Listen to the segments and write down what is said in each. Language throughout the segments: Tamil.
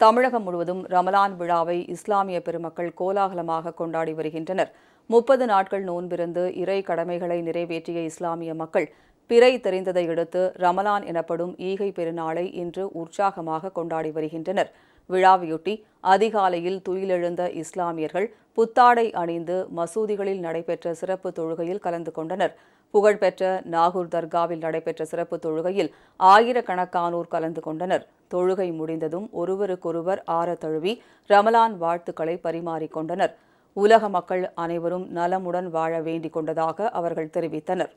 தமிழகம் முழுவதும் ரமலான் விழாவை இஸ்லாமிய பெருமக்கள் கோலாகலமாக கொண்டாடி வருகின்றனர். முப்பது நாட்கள் நோன்பிருந்து இறை கடமைகளை நிறைவேற்றிய இஸ்லாமிய மக்கள் பிறை தெரிந்ததை அடுத்து ரமலான் எனப்படும் ஈகை பெருநாளை இன்று உற்சாகமாக கொண்டாடி வருகின்றனர். விழாவையொட்டி அதிகாலையில் துயிலெழுந்த இஸ்லாமியர்கள் புத்தாடை அணிந்து மசூதிகளில் நடைபெற்ற சிறப்பு தொழுகையில் கலந்து கொண்டனர். புகழ்பெற்ற நாகூர் தர்காவில் நடைபெற்ற சிறப்பு தொழுகையில் ஆயிரக்கணக்கானோர் கலந்து கொண்டனர். தொழுகை முடிந்ததும் ஒருவருக்கொருவர் ஆற தழுவி ரமலான் வாழ்த்துக்களை பரிமாறிக்கொண்டனர் உலக மக்கள் அனைவரும் நலமுடன் வாழ வேண்டிக் கொண்டதாக அவர்கள் தெரிவித்தனர்.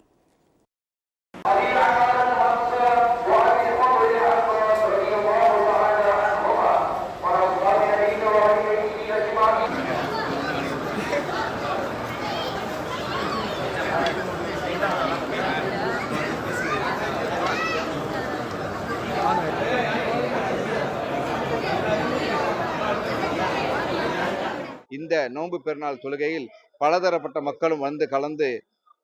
இந்த நோன்பு பெருநாள் தொழுகையில் பலதரப்பட்ட மக்களும் வந்து கலந்து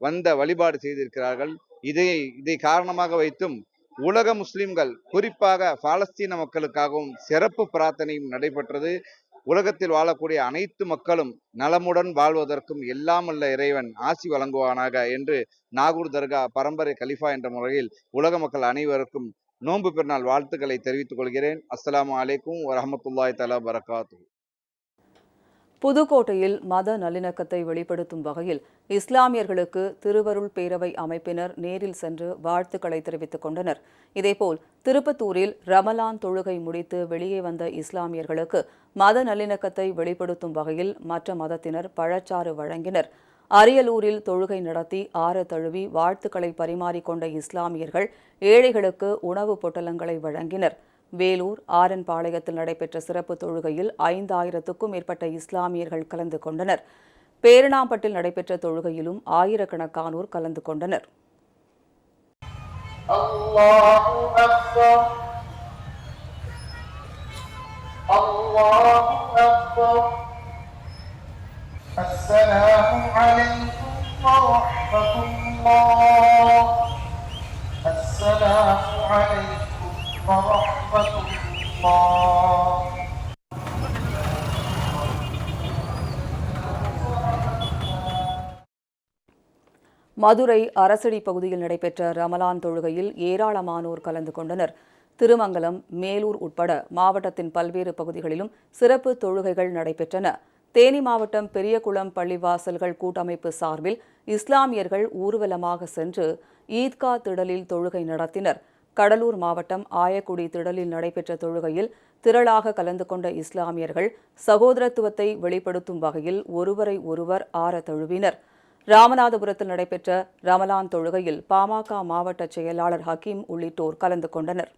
வந்த வழிபாடு செய்திருக்கிறார்கள். இதை இதை காரணமாக வைத்தும் உலக முஸ்லிம்கள் குறிப்பாக பாலஸ்தீன மக்களுக்காகவும் சிறப்பு பிரார்த்தனையும் நடைபெற்றது. உலகத்தில் வாழக்கூடிய அனைத்து மக்களும் நலமுடன் வாழ்வதற்கும் எல்லாமல்ல இறைவன் ஆசி வழங்குவானாக என்று நாகூர் தர்கா பரம்பரை கலிஃபா என்ற முறையில் உலக மக்கள் அனைவருக்கும் நோன்பு பெருநாள் வாழ்த்துக்களை தெரிவித்துக் கொள்கிறேன். அஸ்லாம் அலைக்கும் வரமத்துல்லாய் தலா வரகாத்து புதுக்கோட்டையில் மத நல்லிணக்கத்தை வெளிப்படுத்தும் வகையில் இஸ்லாமியர்களுக்கு திருவருள் பேரவை அமைப்பினர் நேரில் சென்று வாழ்த்துக்களை தெரிவித்துக் கொண்டனர். இதேபோல் திருப்பத்தூரில் ரமலான் தொழுகை முடித்து வெளியே வந்த இஸ்லாமியர்களுக்கு மத நல்லிணக்கத்தை வெளிப்படுத்தும் வகையில் மற்ற மதத்தினர் பழச்சாறு வழங்கினர். அரியலூரில் தொழுகை நடத்தி ஆற தழுவி வாழ்த்துக்களை பரிமாறிக்கொண்ட இஸ்லாமியர்கள் ஏழைகளுக்கு உணவுப் பொட்டலங்களை வழங்கினர். வேலூர் ஆரன்பாளையத்தில் நடைபெற்ற சிறப்பு தொழுகையில் ஐந்தாயிரத்துக்கும் மேற்பட்ட இஸ்லாமியர்கள் கலந்து கொண்டனர் பேரணாம்பட்டில் நடைபெற்ற தொழுகையிலும் ஆயிரக்கணக்கானோர் கலந்து கொண்டனர் الله أكبر الله أكبر السلام عليكم ورحمة الله السلام عليكم ورحمة الله மதுரை அரசடி பகுதியில் நடைபெற்ற ரமலான் தொழுகையில் ஏராளமானோர் கலந்து கொண்டனர் திருமங்கலம் மேலூர் உட்பட மாவட்டத்தின் பல்வேறு பகுதிகளிலும் சிறப்பு தொழுகைகள் நடைபெற்றன தேனி மாவட்டம் பெரியகுளம் பள்ளிவாசல்கள் கூட்டமைப்பு சார்பில் இஸ்லாமியர்கள் ஊர்வலமாக சென்று ஈத்கா திடலில் தொழுகை நடத்தினர் கடலூர் மாவட்டம் ஆயக்குடி திடலில் நடைபெற்ற தொழுகையில் திரளாக கலந்து கொண்ட இஸ்லாமியர்கள் சகோதரத்துவத்தை வெளிப்படுத்தும் வகையில் ஒருவரை ஒருவர் ஆற தழுவினர். ராமநாதபுரத்தில் நடைபெற்ற ரமலான் தொழுகையில் பாமக மாவட்ட செயலாளர் ஹக்கீம் உள்ளிட்டோர் கலந்து கொண்டனர்.